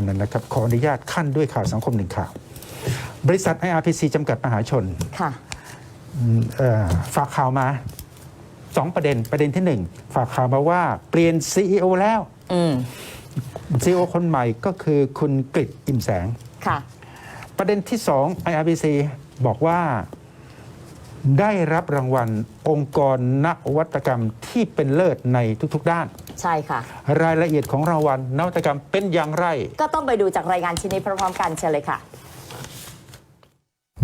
านนะครับ ขออนุญาตขั้นด้วยข่าวสังคมหนึ่งข่าว บริษัท IRPC จำกัดมหาชนค่ะเอ่อฝากข่าวมาสองประเด็นประเด็นที่หนึ่งฝากข่าวมาว่าเปลี่ยน CEO แล้วอืม CEO คนใหม่ก็คือคุณกฤษอิ่มแสงค่ะ ประเด็นที่สอง IRPC บอกว่าได้รับรางวัลองค์กรนวัตกรรมที่เป็นเลิศในทุกๆด้าน ใช่ค่ะ รายละเอียดของรางวัลนวัตกรรมเป็นอย่างไร ก็ต้องไปดูจากรายงานชิ้นนี้พร้อมๆกันเชิญเลยค่ะ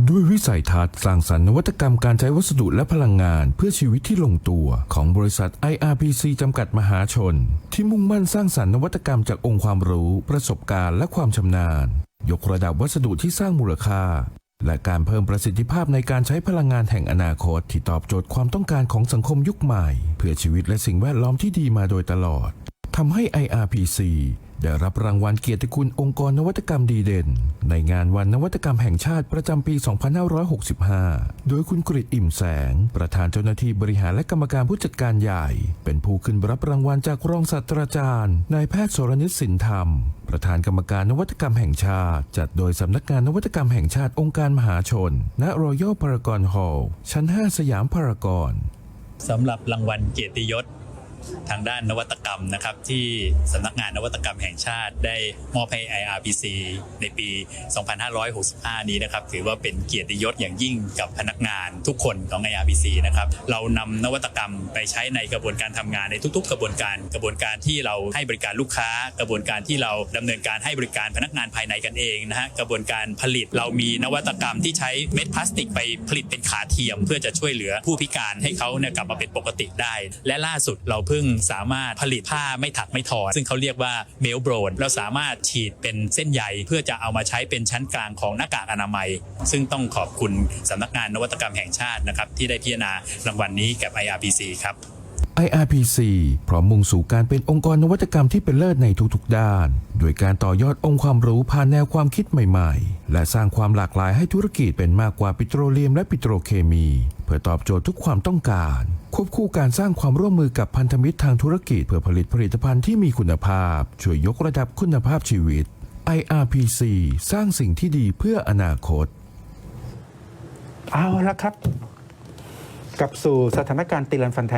ด้วยวิสัยทัศน์สร้างสรรค์นวัตกรรมการใช้วัสดุและพลังงานเพื่อชีวิตที่ลงตัวของบริษัท IRPC จำกัดมหาชน ที่มุ่งมั่นสร้างสรรค์นวัตกรรมจากองค์ความรู้ ประสบการณ์และความชำนาญ ยกระดับวัสดุที่สร้างมูลค่า และการเพิ่มประสิทธิภาพในการใช้พลังงานแห่งอนาคต ที่ตอบโจทย์ความต้องการของสังคมยุคใหม่ เพื่อชีวิตและสิ่งแวดล้อมที่ดีมาโดยตลอดทำให้ IRPC ได้รับรางวัลเกียรติคุณองค์กรนวัตกรรมดีเด่น ในงานวันนวัตกรรมแห่งชาติประจำปี 2565 โดยคุณกริตอิ่มแสง ประธานเจ้าหน้าที่บริหารและกรรมการผู้จัดการใหญ่ เป็นผู้ขึ้นรับรางวัลจากรองศาสตราจารย์นายแพทย์สรนิตสินธรรม ประธานกรรมการนวัตกรรมแห่งชาติ จัดโดยสำนักงานนวัตกรรมแห่งชาติองค์การมหาชนณ Royal Paragon Hall ชั้น 5 สยามพารากอนสำหรับรางวัลเกียรติยศ ทางด้านนวัตกรรมนะครับที่สำนักงานนวัตกรรมแห่งชาติได้มอบให้ IRPC ในปี 2565 นี้นะครับถือว่าเป็นเกียรติยศอย่างยิ่งกับพนักงานทุกคนของ IRPC นะครับเรานำนวัตกรรมไปใช้ในกระบวนการทำงานในทุก ๆ กระบวนการกระบวนการที่เราให้บริการลูกค้า กระบวนการที่เราดำเนินการให้บริการพนักงานภายในกันเองนะฮะกระบวนการผลิตเรามีนวัตกรรมที่ใช้เม็ดพลาสติกไปผลิตเป็นขาเทียม เพื่อจะช่วยเหลือผู้พิการให้เขาเนี่ยกลับมาเป็นปกติได้ และล่าสุดเราเพิ่งสามารถผลิตผ้าไม่ถักไม่ทอ ซึ่งเขาเรียกว่าเมลโบรนเราสามารถฉีดเป็นเส้นใยเพื่อจะเอามาใช้เป็นชั้นกลางของหน้ากากอนามัย ซึ่งต้องขอบคุณสำนักงานนวัตกรรมแห่งชาตินะครับที่ได้พิจารณารางวัลนี้กับ IRPC ครับ IRPC พร้อมมุ่งสู่การเป็นองค์กรนวัตกรรมที่เป็นเลิศในทุกๆด้าน โดยการต่อยอดองค์ความรู้ผ่านแนวความคิดใหม่ๆ และสร้างความหลากหลายให้ธุรกิจเป็นมากกว่าปิโตรเลียมและปิโตรเคมี เพื่อตอบโจทย์ทุกความต้องการ ควบคู่การสร้างความร่วมมือกับพันธมิตรทางธุรกิจเพื่อผลิตผลิตภัณฑ์ที่มีคุณภาพ ช่วยยกระดับคุณภาพชีวิต IRPC สร้างสิ่งที่ดีเพื่ออนาคต เอาละครับ กลับสู่สถานการณ์ตีลันฟันแทง